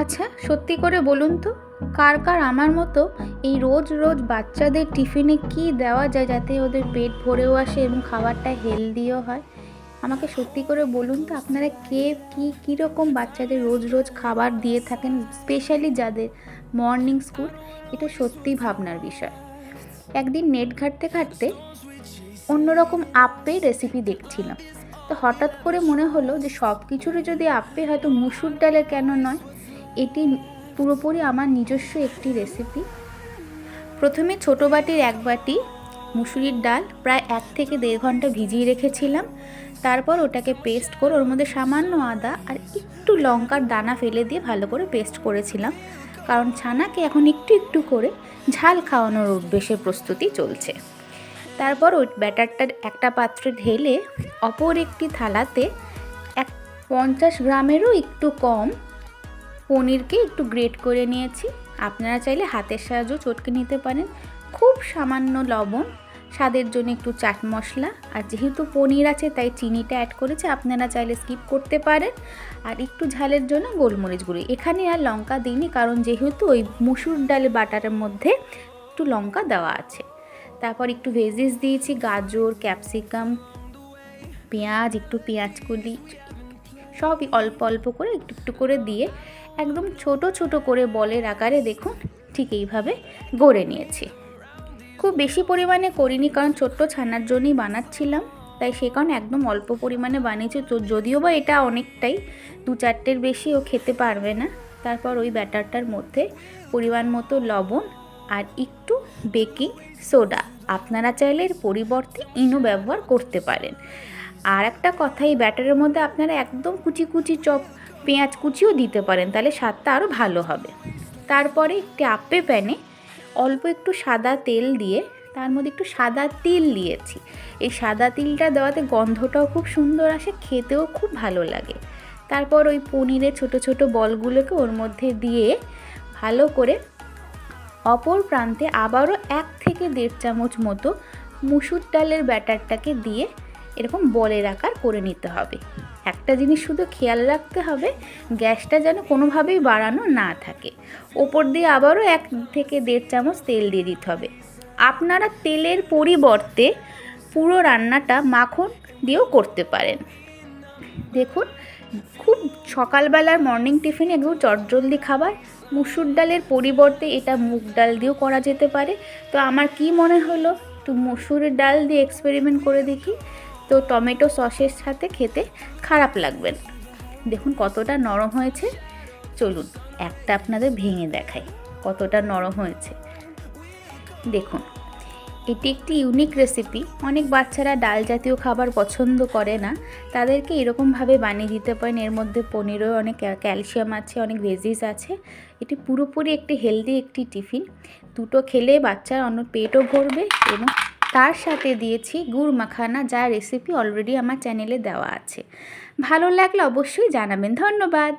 আচ্ছা সত্যি করে বলুন তো, কার কার আমার মতো এই রোজ রোজ বাচ্চাদের টিফিনে কি দেওয়া যায় যাতে ওদের পেট ভরেও আসে এবং খাবারটা হেলদিও হয়? আমাকে সত্যি করে বলুন তো, আপনারা কে, কী, কীরকম বাচ্চাদের রোজ রোজ খাবার দিয়ে থাকেন স্পেশালি যাদের মর্নিং স্কুল এটা সত্যিই ভাবনার বিষয়। একদিন নেট ঘাঁটতে ঘাঁটতে অন্যরকম আপ্পের রেসিপি দেখছিলাম। তো হঠাৎ করে মনে হলো যে সব কিছুরই যদি আপ্পে হয়তো মুসুর ডালের কেন নয়? এটি পুরোপুরি আমার নিজস্ব একটি রেসিপি প্রথমে ছোটো বাটির এক বাটি মুসুরির ডাল প্রায় এক থেকে দেড় ঘণ্টা ভিজিয়ে রেখেছিলাম। তারপর ওটাকে পেস্ট করে ওর মধ্যে সামান্য আদা আর একটু লঙ্কার দানা ফেলে দিয়ে ভালো করে পেস্ট করেছিলাম। কারণ ছানাকে এখন একটু একটু করে ঝাল খাওয়ানোর উদ্দেশ্যে প্রস্তুতি চলছে। তারপর ওই ব্যাটারটা একটা পাত্রে ঢেলে অপর একটি থালাতে এক পঞ্চাশ গ্রামেরও একটু কম পনিরকে একটু গ্রেট করে নিয়েছি। আপনারা চাইলে হাতের সাহায্যেও চটকে নিতে পারেন। খুব সামান্য লবণ, স্বাদের জন্য একটু চাট মশলা, আর যেহেতু পনির আছে তাই চিনিটা অ্যাড করেছে, আপনারা চাইলে স্কিপ করতে পারেন। আর একটু ঝালের জন্য গোলমরিচ গুঁড়ি। এখানে আর লঙ্কা দিইনি, কারণ যেহেতু ওই মুসুর ডালে বাটারের মধ্যে একটু লঙ্কা দেওয়া আছে। তারপর একটু ভেজিস দিয়েছি, গাজর ক্যাপসিকাম পেঁয়াজ, একটু পেঁয়াজ কুলি, সবই অল্প অল্প করে একটু একটু করে দিয়ে একদম ছোট ছোট করে বলের আকারে দেখুন, ঠিক এইভাবে গড়ে নিয়েছি। খুব বেশি পরিমাণে করিনি, কারণ ছোট্ট ছানার জন্যই বানাচ্ছিলাম, তাই সে কারণে একদম অল্প পরিমাণে বানিয়েছি। তো যদিও বা এটা অনেকটাই, দু চারটের বেশি ও খেতে পারবে না। তারপর ওই ব্যাটারটার মধ্যে পরিমাণ মতো লবণ আর একটু বেকিং সোডা। আপনারা চাইলে এর পরিবর্তে ইনো ব্যবহার করতে পারেন। আর একটা কথা, এই ব্যাটারের মধ্যে আপনারা একদম কুচি কুচি চপ পেঁয়াজ কুচিও দিতে পারেন, তাহলে স্বাদটা আরও ভালো হবে। তারপরে একটি আপে প্যানে অল্প একটু সাদা তেল দিয়ে, তার মধ্যে একটু সাদা তিল দিয়েছি। এই সাদা তিলটা দেওয়াতে গন্ধটাও খুব সুন্দর আসে, খেতেও খুব ভালো লাগে। তারপর ওই পনিরের ছোট ছোট বলগুলোকে ওর মধ্যে দিয়ে ভালো করে অপর প্রান্তে আবারও এক থেকে দেড় চামচ মতো মুসুর ডালের ব্যাটারটাকে দিয়ে এরকম বলের আকার করে নিতে হবে। একটা জিনিস শুধু খেয়াল রাখতে হবে, গ্যাসটা যেন কোনোভাবেই বাড়ানো না থাকে। ওপর দিয়ে আবারও এক থেকে দেড় চামচ তেল দিয়ে দিতে হবে। আপনারা তেলের পরিবর্তে পুরো রান্নাটা মাখন দিয়েও করতে পারেন। দেখুন, খুব সকালবেলার মর্নিং টিফিন একটু চটজলদি খাবার। মুসুর ডালের পরিবর্তে এটা মুগ ডাল দিয়েও করা যেতে পারে। তো আমার কি মনে হলো? একটু মুসুরের ডাল দিয়ে এক্সপেরিমেন্ট করে দেখি। তো টমেটো সসের সাথে খেতে খারাপ লাগবে না। দেখুন কতটা নরম হয়েছে। চলুন, একটা আপনাদের ভেঙে দেখাই কতটা নরম হয়েছে। দেখুন, এটি একটি ইউনিক রেসিপি অনেক বাচ্চারা ডাল জাতীয় খাবার পছন্দ করে না। তাদেরকে এরকমভাবে বানিয়ে দিতে পারেন। এর মধ্যে পনিরও অনেক ক্যালসিয়াম আছে, অনেক ভেজিস আছে। এটি পুরোপুরি একটি হেলদি একটি টিফিন। দুটো খেলে বাচ্চার অন্য পেটও ভরবে এবং তার সাথে দিয়েছি গুড় মাখানা, যা রেসিপি অলরেডি আমার চ্যানেলে দেওয়া আছে। ভালো লাগলে অবশ্যই জানাবেন। ধন্যবাদ।